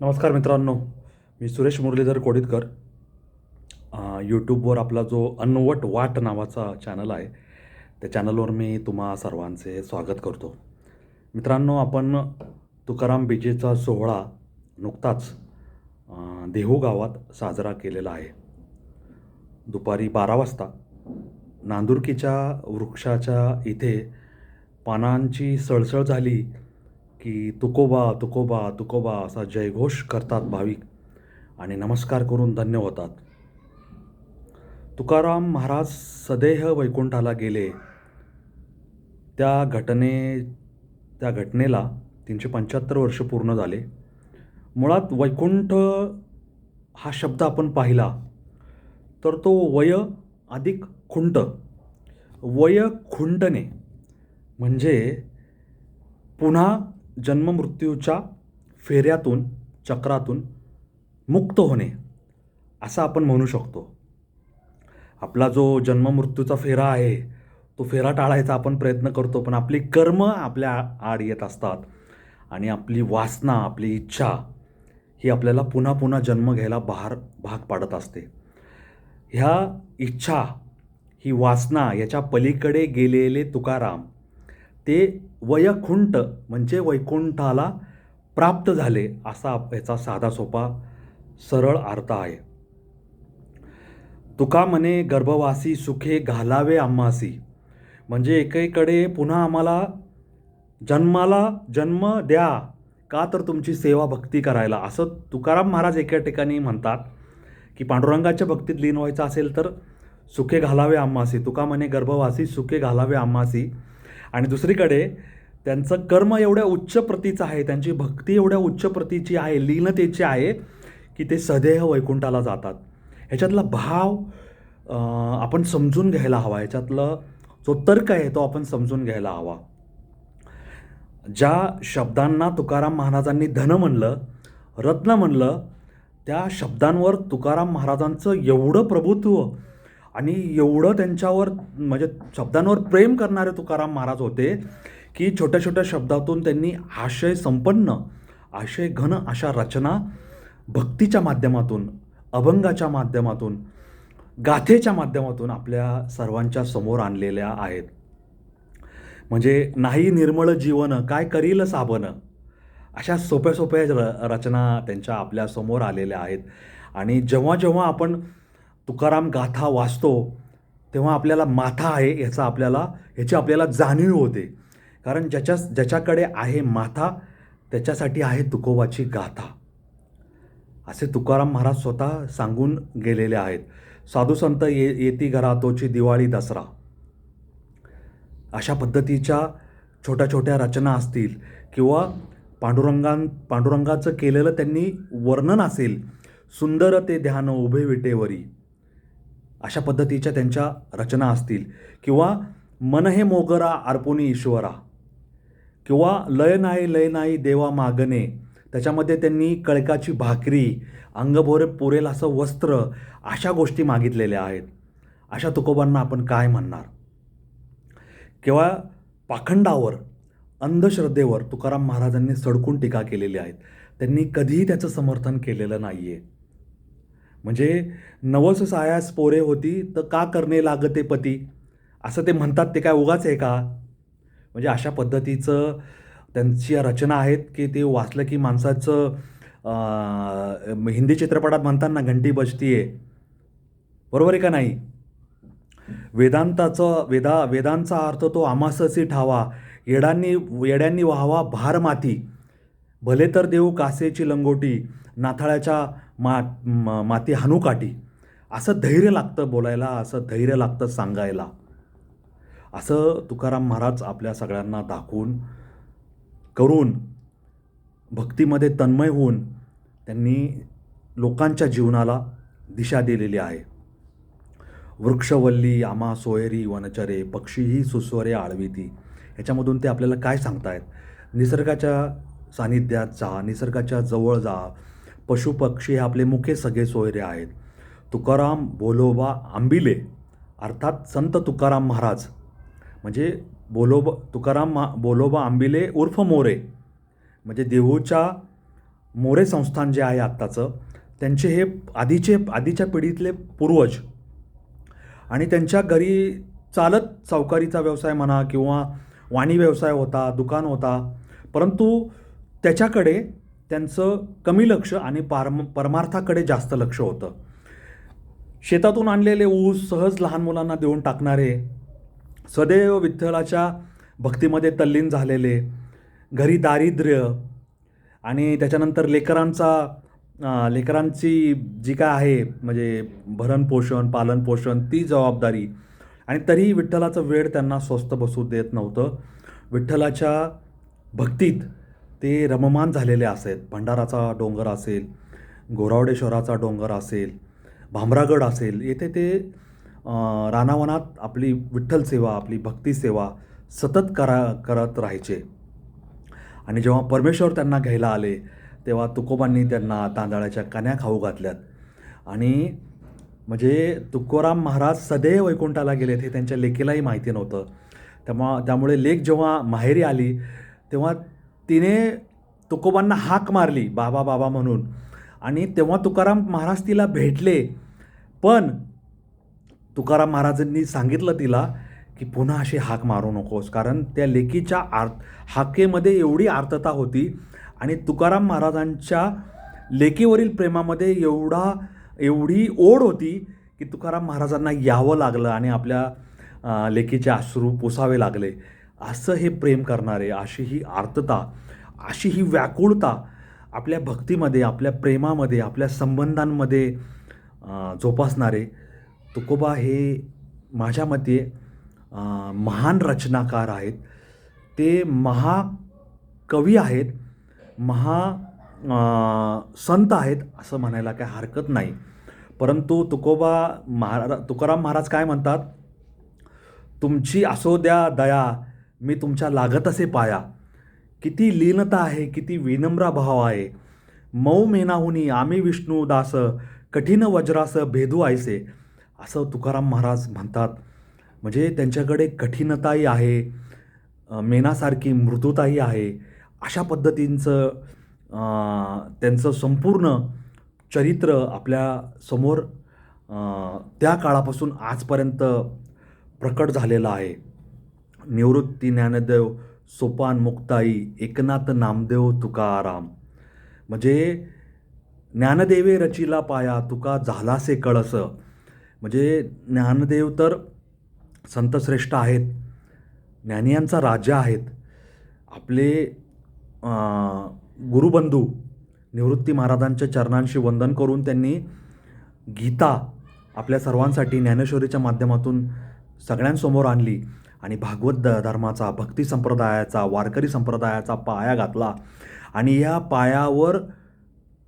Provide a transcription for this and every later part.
नमस्कार मित्रांनो मी सुरेश मुरलीधर कोडितकर. यूट्यूबवर आपला जो अनवट वाट नावाचा चॅनल आहे त्या चॅनलवर मी तुम्हा सर्वांचे स्वागत करतो. मित्रांनो आपण तुकाराम बीजेचा सोहळा नुकताच देहू गावात साजरा केलेला आहे. दुपारी बारा वाजता नांदुरकीच्या वृक्षाच्या इथे पानांची सळसळ झाली की तुकोबा तुकोबा तुकोबा असा जयघोष करतात भाविक. आणि नमस्कार करून धन्य होतात. तुकाराम महाराज सदेह वैकुंठाला गेले. त्या घटने त्या घटनेला तीनशे पंच्याहत्तर वर्ष पूर्ण झाले. मुळात वैकुंठ हा शब्द आपण पाहिला. तर तो वय अधिक खुंट. वय खुंटणे म्हणजे पुन्हा जन्ममृत्यूच्या फेऱ्यातून चक्रातून मुक्त होणे असं आपण म्हणू शकतो. आपला जो जन्ममृत्यूचा फेरा आहे तो फेरा टाळायचा आपण प्रयत्न करतो पण आपली कर्म आपल्या आड येत असतात. आणि आपली वासना आपली इच्छा ही आपल्याला पुन्हा पुन्हा जन्म घ्यायला बाहेर भाग पाडत असते. ह्या इच्छा ही वासना याच्या पलीकडे गेलेले तुकाराम ते वयखुंट म्हणजे वैकुंठाला प्राप्त झाले असा याचा साधा सोपा सरळ अर्थ आहे. तुका म्हणे गर्भवासी सुखे घालावे आम्हासी. म्हणजे एकीकडे पुन्हा आम्हाला जन्माला जन्म द्या का तर तुमची सेवा भक्ती करायला. असं तुकाराम महाराज एका ठिकाणी म्हणतात की पांडुरंगाच्या भक्तीत लीन व्हायचं असेल तर सुखे घालावे आम्हासी. तुका म्हणे गर्भवासी सुखे घालावे आम्हासी. आणि दुसरीकडे त्यांचं कर्म एवढ्या उच्च प्रतीचं आहे त्यांची भक्ती एवढ्या उच्च प्रतीची आहे लीनतेची आहे की ते सदेह वैकुंठाला जातात. ह्याच्यातला भाव आपण समजून घ्यायला हवा. ह्याच्यातलं जो तर्क आहे तो आपण समजून घ्यायला हवा. ज्या शब्दांना तुकाराम महाराजांनी धन म्हणलं रत्न म्हणलं त्या शब्दांवर तुकाराम महाराजांचं एवढं प्रभुत्व आणि एवढं त्यांच्यावर म्हणजे शब्दांवर प्रेम करणारे तुकाराम महाराज होते की छोट्या छोट्या शब्दातून त्यांनी आशय संपन्न आशय घन अशा रचना भक्तीच्या माध्यमातून अभंगाच्या माध्यमातून गाथेच्या माध्यमातून आपल्या सर्वांच्या समोर आणलेल्या आहेत. म्हणजे नाही निर्मळ जीवन काय करील साबन अशा सोप्या सोप्या र रचना त्यांच्या आपल्यासमोर आलेल्या आहेत. आणि जेव्हा जेव्हा आपण तुकाराम गाथा वाचतो तेव्हा आपल्याला माथा आहे याचा आपल्याला ह्याची आपल्याला जाणीव होते. कारण ज्याच्या ज्याच्याकडे आहे माथा त्याच्यासाठी आहे तुकोबाची गाथा. असे तुकाराम महाराज स्वतः सांगून गेलेले आहेत. साधू संत ये येती घरा तोची दिवाळी दसरा. अशा पद्धतीच्या छोट्या छोट्या रचना असतील किंवा पांडुरंगां पांडुरंगाचं केलेलं त्यांनी वर्णन असेल सुंदर ते ध्यान उभे विटेवरी. अशा पद्धतीच्या त्यांच्या रचना असतील. किंवा मन हे मोगरा अर्पुनी ईश्वरा. किंवा लय नाही लय नाही देवा मागणे. त्याच्यामध्ये त्यांनी कळकाची भाकरी अंगभोरे पुरेल असं वस्त्र अशा गोष्टी मागितलेल्या आहेत. अशा तुकोबांना आपण काय म्हणणार? किंवा पाखंडावर अंधश्रद्धेवर तुकाराम महाराजांनी सडकून टीका केलेली आहेत. त्यांनी कधीही त्याचं समर्थन केलेलं नाही आहे म्हणजे नवस सायास पोरे होती तर का करणे लागते पती? असं ते म्हणतात ते काय उगाच आहे का? म्हणजे अशा पद्धतीचं त्यांची रचना आहेत की ते वाचलं की माणसाचं हिंदी चित्रपटात म्हणताना घंटी बजती आहे. बरोबर आहे का नाही? वेदांताचं वेदा वेदांचा अर्थ तो आमाससी ठावा येडांनी येड्यांनी व्हावा भार माती. भले तर देऊ कासेची लंगोटी नाथाळ्याच्या मा माती हानूकाठी असं धैर्य लागतं बोलायला असं धैर्य लागतं सांगायला. असं तुकाराम महाराज आपल्या सगळ्यांना दाखवून करून भक्तीमध्ये तन्मय होऊन त्यांनी लोकांच्या जीवनाला दिशा दिलेली आहे. वृक्षवल्ली आमा सोयरी वनचरे पक्षीही सुस्वरे आळविती. ह्याच्यामधून ते आपल्याला काय सांगतायत? निसर्गाच्या सानिध्यात जा निसर्गाच्या जवळ जा पशुपक्षी हे आपले मुखे सगळे सोयरे आहेत. तुकाराम बोलोबा आंबिले अर्थात संत तुकाराम महाराज. म्हणजे बोलोबा तुकाराम मा बोलोबा आंबिले उर्फ मोरे. म्हणजे देहूच्या मोरे संस्थान जे आहे आत्ताचं त्यांचे हे आधीचे आधीच्या पिढीतले पूर्वज. आणि त्यांच्या घरी चालत सावकारीचा व्यवसाय म्हणा किंवा वाणी व्यवसाय होता दुकान होता परंतु त्याच्याकडे त्यांचं कमी लक्ष आणि पारम परमार्थाकडे जास्त लक्ष होतं. शेतातून आणलेले ऊस सहज लहान मुलांना देऊन टाकणारे सदैव विठ्ठलाच्या भक्तीमध्ये तल्लीन झालेले घरी दारिद्र्य आणि त्याच्यानंतर लेकरांचा लेकरांची जी काय आहे म्हणजे भरणपोषण पालनपोषण ती जबाबदारी आणि तरीही विठ्ठलाचं वेळ त्यांना स्वस्त बसू देत नव्हतं. विठ्ठलाच्या भक्तीत ते रममान झालेले असेल. भंडाराचा डोंगर असेल गोरावडेश्वराचा डोंगर असेल भामरागड असेल येथे ते रानावनात आपली विठ्ठल सेवा आपली भक्ती सेवा सतत करा करत राहायचे. आणि जेव्हा परमेश्वर त्यांना घ्यायला आले तेव्हा तुकोबांनी त्यांना तांदळाच्या कण्या खाऊ घातल्यात. आणि म्हणजे तुकोराम महाराज सदैव वैकुंठाला गेलेत हे त्यांच्या लेकीलाही माहिती नव्हतं. तेव्हा त्यामुळे लेक जेव्हा माहेरी आली तेव्हा तिने तुकोबांना हाक मारली बाबा बाबा म्हणून. आणि तेव्हा तुकाराम महाराज तिला भेटले. पण तुकाराम महाराजांनी सांगितलं तिला की पुन्हा अशी हाक मारू नकोस कारण त्या लेकीच्या आर् हाकेमध्ये एवढी आर्तता होती आणि तुकाराम महाराजांच्या लेकीवरील प्रेमामध्ये एवढा एवढी ओढ होती की तुकाराम महाराजांना यावं लागलं आणि आपल्या लेकीचे अश्रू पुसावे लागले. असं हे प्रेम करणारे अशी ही आर्तता अशी ही व्याकुळता आपल्या भक्तीमध्ये आपल्या प्रेमामध्ये आपल्या संबंधांमध्ये जोपासणारे तुकोबा हे माझ्या मते महान रचनाकार आहेत. ते महाकवी आहेत महा संत आहेत असं म्हणायला काय हरकत नाही. परंतु तुकोबा महारा तुकाराम महाराज काय म्हणतात? तुमची असो द्या दया मी तुमच्या लागत असे पाया. किती लीनता आहे किती विनम्र भाव आहे. मऊ मेनाहुनी आम्ही विष्णू दास कठीण वज्रास भेदू आयसे. असं तुकाराम महाराज म्हणतात. म्हणजे त्यांच्याकडे कठीणताही आहे मेनासारखी मृदुताही आहे. अशा पद्धतींचं त्यांचं संपूर्ण चरित्र आपल्यासमोर त्या काळापासून आजपर्यंत प्रकट झालेलं आहे. निवृत्ती ज्ञानदेव सोपान मुक्ताई एकनाथ नामदेव तुकाराम. म्हणजे ज्ञानदेवे रचिला पाया तुका झालासे कळस. म्हणजे ज्ञानदेव तर संतश्रेष्ठ आहेत. ज्ञानियांचा राजा आहेत. आपले गुरुबंधू निवृत्ती महाराजांच्या चरणांशी वंदन करून त्यांनी गीता आपल्या सर्वांसाठी ज्ञानेश्वरीच्या माध्यमातून सगळ्यांसमोर आणली. आणि भागवत धर्माचा भक्ती संप्रदायाचा वारकरी संप्रदायाचा पाया घातला. आणि या पायावर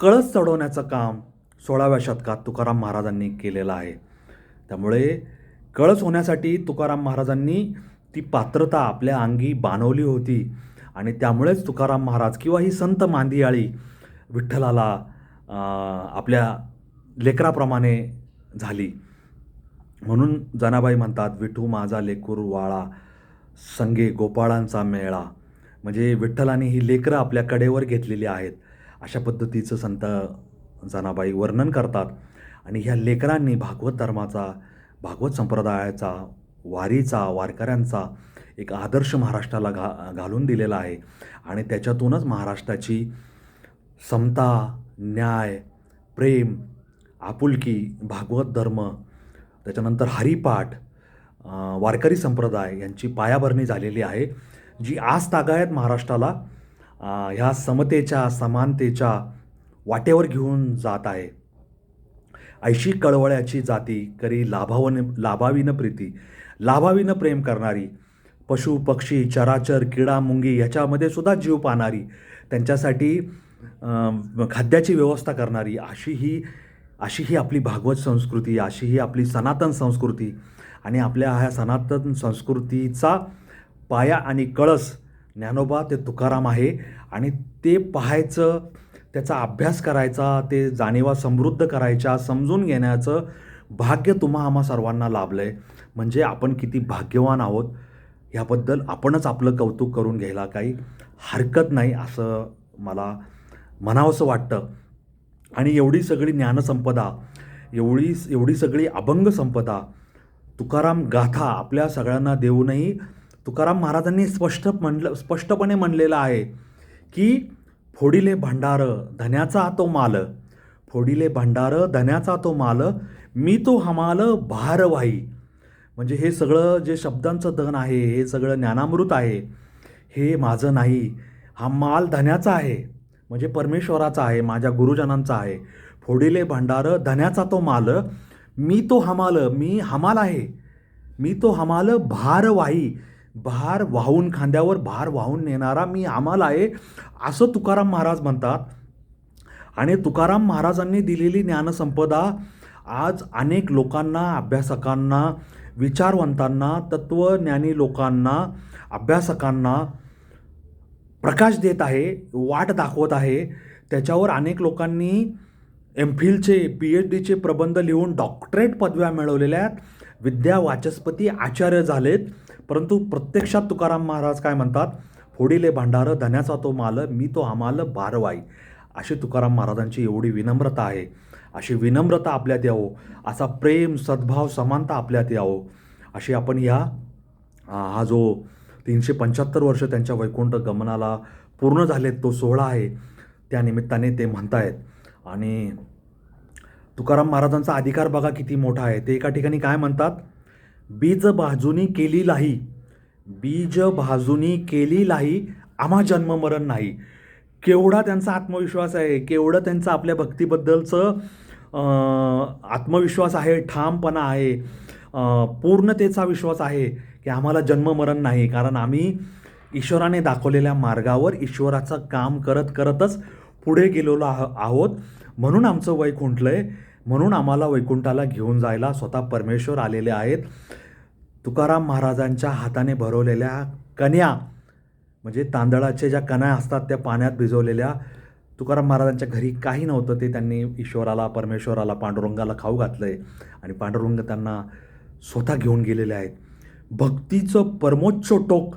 कळस चढवण्याचं काम सोळाव्या शतकात तुकाराम महाराजांनी केलेलं आहे. त्यामुळे कळस होण्यासाठी तुकाराम महाराजांनी ती पात्रता आपल्या अंगी बाणवली होती. आणि त्यामुळेच तुकाराम महाराज किंवा ही संत मांदियाळी विठ्ठलाला आपल्या लेकराप्रमाणे झाली. म्हणून जनाबाई म्हणतात विठू माझा लेकूर वाळा संगे गोपाळांचा मेळा. म्हणजे विठ्ठलाने ही लेकरं आपल्या कडेवर घेतलेली आहेत. अशा पद्धतीचं संत जनाबाई वर्णन करतात. आणि ह्या लेकरांनी भागवत धर्माचा भागवत संप्रदायाचा वारीचा वारकऱ्यांचा एक आदर्श महाराष्ट्राला घा घालून दिलेला आहे. आणि त्याच्यातूनच महाराष्ट्राची समता न्याय प्रेम आपुलकी भागवत धर्म त्याच्यानंतर हरिपाठ वारकरी संप्रदाय यांची पायाभरणी झालेली आहे जी आज तागायत महाराष्ट्राला ह्या समतेच्या समानतेच्या वाटेवर घेऊन जात आहे. ऐशी कळवळ्याची जाती करी लाभावन लाभावीनं प्रीती. लाभावीनं प्रेम करणारी पशु पक्षी चराचर किडा मुंगी ह्याच्यामध्ये सुद्धा जीव पाहणारी त्यांच्यासाठी खाद्याची व्यवस्था करणारी अशी ही अशी ही आपली भागवत संस्कृती अशी ही आपली सनातन संस्कृती आणि आपल्या ह्या सनातन संस्कृतीचा पाया आणि कळस ज्ञानोबा ते तुकाराम आहे आणि ते पाहायचं त्याचा अभ्यास करायचा ते जाणीवा समृद्ध करायच्या समजून घेण्याचं भाग्य तुम्हा आम्हा सर्वांना लाभलं आहे म्हणजे आपण किती भाग्यवान आहोत ह्याबद्दल आपणच आपलं कौतुक करून घ्यायला काही हरकत नाही असं मला म्हणावंसं वाटतं. आणि एवढी सगळी ज्ञानसंपदा एवढी एवढी सगळी अभंग संपदा तुकाराम गाथा आपल्या सगळ्यांना देऊनही तुकाराम महाराजांनी स्पष्ट म्हणलं स्पष्टपणे म्हणलेलं आहे की फोडिले भांडार धन्याचा तो माल. फोडिले भांडारं धन्याचा तो माल. मी तो हमाल भारवाही म्हणजे हे सगळं जे शब्दांचं धन आहे हे सगळं ज्ञानामृत आहे हे माझं नाही. हा माल धन्याचा आहे. म्हणजे परमेश्वराचा आहे माझ्या गुरुजनांचा आहे. फोडिले भंडार धन्याचा तो माल. मी तो हमाल मी हमाल आहे. मी तो हमाल भारवाही भार वाहून खांद्यावर भार वाहून नेणारा मी हमाल आहे असं तुकाराम महाराज म्हणतात. आणि तुकाराम महाराजांनी दिलेली ज्ञानसंपदा आज अनेक लोकांना अभ्यासकांना विचारवंतांना तत्वज्ञानी लोकांना अभ्यासकांना प्रकाश देत आहे वाट दाखवत आहे. त्याच्यावर अनेक लोकांनी एम फिलचे पी एच डीचे प्रबंध लिहून डॉक्टरेट पदव्या मिळवलेल्या आहेत. विद्या वाचस्पती आचार्य झालेत. परंतु प्रत्यक्षात तुकाराम महाराज काय म्हणतात? फोडिले भांडार धन्याचा तो माल मी तो आम्हाला बारवाई. अशी तुकाराम महाराजांची एवढी विनम्रता आहे. अशी विनम्रता आपल्यात यावो. असा प्रेम सद्भाव समानता आपल्यात यावो. अशी आपण या हा जो तीनशे पंच्याहत्तर वर्ष त्यांच्या वैकुंठ गमनाला पूर्ण झालेत तो सोहळा आहे. त्या निमित्ताने ते म्हणतायत. आणि तुकाराम महाराजांचा अधिकार बघा किती मोठा आहे. ते एका ठिकाणी काय म्हणतात? बीज भाजूनी केली लाही बीज भाजूनी केली लाही आम्हा जन्ममरण नाही. केवढा त्यांचा आत्मविश्वास आहे. केवढं त्यांचं आपल्या भक्तीबद्दलचं आत्मविश्वास आहे. ठामपणा आहे. पूर्णतेचा विश्वास आहे की आम्हाला जन्ममरण नाही. कारण आम्ही ईश्वराने दाखवलेल्या मार्गावर ईश्वराचं काम करत करतच पुढे गेलेलो आह आहोत. म्हणून आमचं वय खुंटलं आहे म्हणून आम्हाला वैकुंठाला घेऊन जायला स्वतः परमेश्वर आलेले आहेत. तुकाराम महाराजांच्या हाताने भरवलेल्या कन्या म्हणजे तांदळाच्या ज्या कण्या असतात त्या पाण्यात भिजवलेल्या तुकाराम महाराजांच्या घरी काही नव्हतं. ते त्यांनी ईश्वराला परमेश्वराला पांडुरंगाला खाऊ घातलं आहे आणि पांडुरंग त्यांना स्वतः घेऊन गेलेले आहेत. भक्तीचं परमोच्च टोक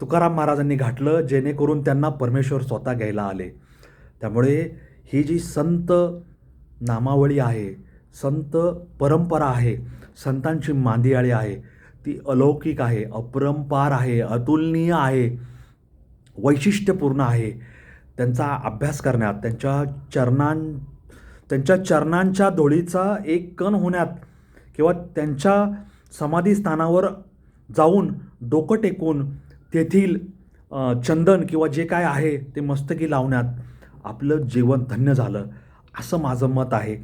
तुकाराम महाराजांनी घातलं जेणेकरून त्यांना परमेश्वर स्वतः घ्यायला आले. त्यामुळे ही जी संत नामावळी आहे संत परंपरा आहे संतांची मांदियाळी आहे ती अलौकिक आहे अपरंपार आहे अतुलनीय आहे वैशिष्ट्यपूर्ण आहे त्यांचा अभ्यास करण्यात त्यांच्या चरणां त्यांच्या चरणांच्या धोळीचा एक कण होण्यात किंवा त्यांच्या समाधीस्थानावर जाऊन डोकं टेकून तेथील चंदन किंवा जे काय आहे ते मस्तकी लावण्यात आपलं जीवन धन्य झालं असं माझं मत आहे.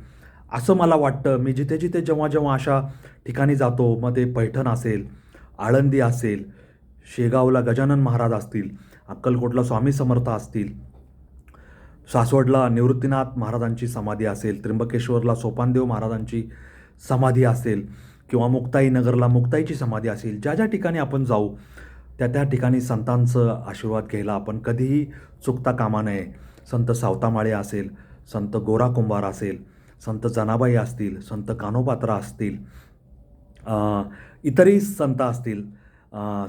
असं मला वाटतं मी जिथे जिथे जेव्हा जेव्हा अशा ठिकाणी जातो मग ते पैठण असेल आळंदी असेल शेगावला गजानन महाराज असतील अक्कलकोटला स्वामी समर्थ असतील सासवडला निवृत्तीनाथ महाराजांची समाधी असेल त्र्यंबकेश्वरला सोपानदेव महाराजांची समाधी असेल किंवा मुक्ताई नगरला मुक्ताईची समाधी असेल ज्या ज्या ठिकाणी आपण जाऊ त्या त्या ठिकाणी संतांचं आशीर्वाद घ्यायला आपण कधीही चुकता कामा नये. संत सावतामाळे असेल संत गोरा कुंभार असेल संत जनाबाई असतील संत कानोपात्रा असतील इतरही संत असतील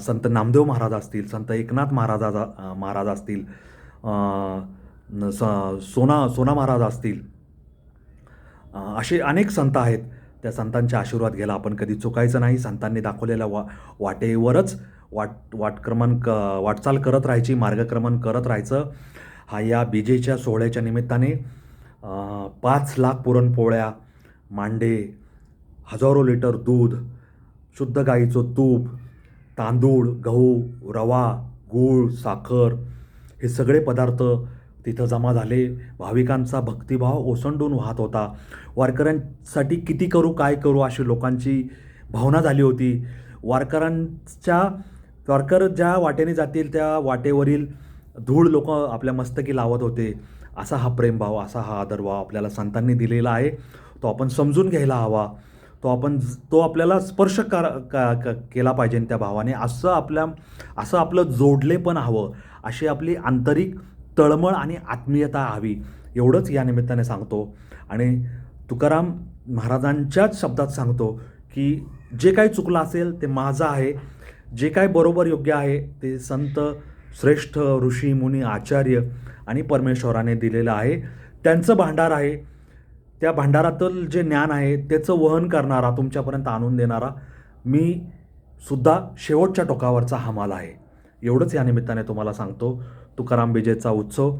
संत नामदेव महाराज असतील संत एकनाथ महाराजा महाराज असतील न- स- सोना सोना महाराज असतील असे अनेक संत आहेत. त्या संतांच्या आशीर्वाद घ्यायला आपण कधी चुकायचं नाही. संतांनी दाखवलेल्या वा वाटेवरच वाट वाटक्रमण क वाटचाल करत राहायची मार्गक्रमण करत राहायचं. हा या बीजेच्या सोहळ्याच्या निमित्ताने पाच लाख पुरणपोळ्या मांडे हजारो लिटर दूध शुद्ध गाईचं तूप तांदूळ गहू रवा गूळ साखर हे सगळे पदार्थ तिथं जमा झाले. भाविकांचा भक्तिभाव ओसंडून वाहत होता. वारकऱ्यांसाठी किती करू काय करू अशी लोकांची भावना झाली होती. वारकऱ्यांच्या वारकर ज्या वाटेने जातील त्या वाटेवरील धूळ लोक आपल्या मस्तकी लावत होते. असा हा प्रेमभाव असा हा आदरभाव आपल्याला संतांनी दिलेला आहे. तो आपण समजून घ्यायला हवा. तो आपण तो आपल्याला स्पर्श कर का क- केला पाहिजे त्या भावाने. असं आपल्या असं आपलं जोडले पण हवं. अशी आपली आंतरिक तळमळ आणि आत्मीयता हवी एवढंच या निमित्ताने सांगतो. आणि तुकाराम महाराजांच्याच शब्दात सांगतो की जे काही चुकलं असेल ते माझं आहे जे काय बरोबर योग्य आहे ते संत श्रेष्ठ ऋषी मुनी आचार्य आणि परमेश्वराने दिलेलं आहे. त्यांचं भांडार आहे. त्या भांडारातील जे ज्ञान आहे त्याचं वहन करणारा तुमच्यापर्यंत आणून देणारा मी सुद्धा शेवटच्या टोकावरचा हमाल आहे. एवढंच या निमित्ताने तुम्हाला सांगतो. तुकाराम विजेचा उत्सव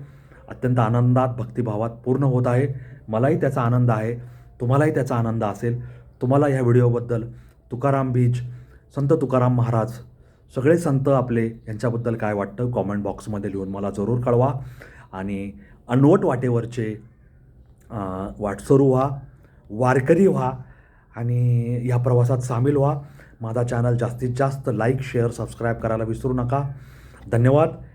अत्यंत आनंदात भक्तिभावात पूर्ण होत आहे. मलाही त्याचा आनंद आहे. तुम्हालाही त्याचा आनंद असेल. तुम्हाला ह्या व्हिडिओबद्दल तुकाराम बीज संत तुकाराम महाराज सगळे संत आपले यांच्याबद्दल काय वाटतं कॉमेंट बॉक्समध्ये लिहून मला जरूर कळवा. आणि अनवट वाटेवरचे वाटसरू व्हा वारकरी व्हा आणि ह्या प्रवासात सामील व्हा. माझा चॅनल जास्तीत जास्त लाईक शेअर सबस्क्राईब करायला विसरू नका. धन्यवाद.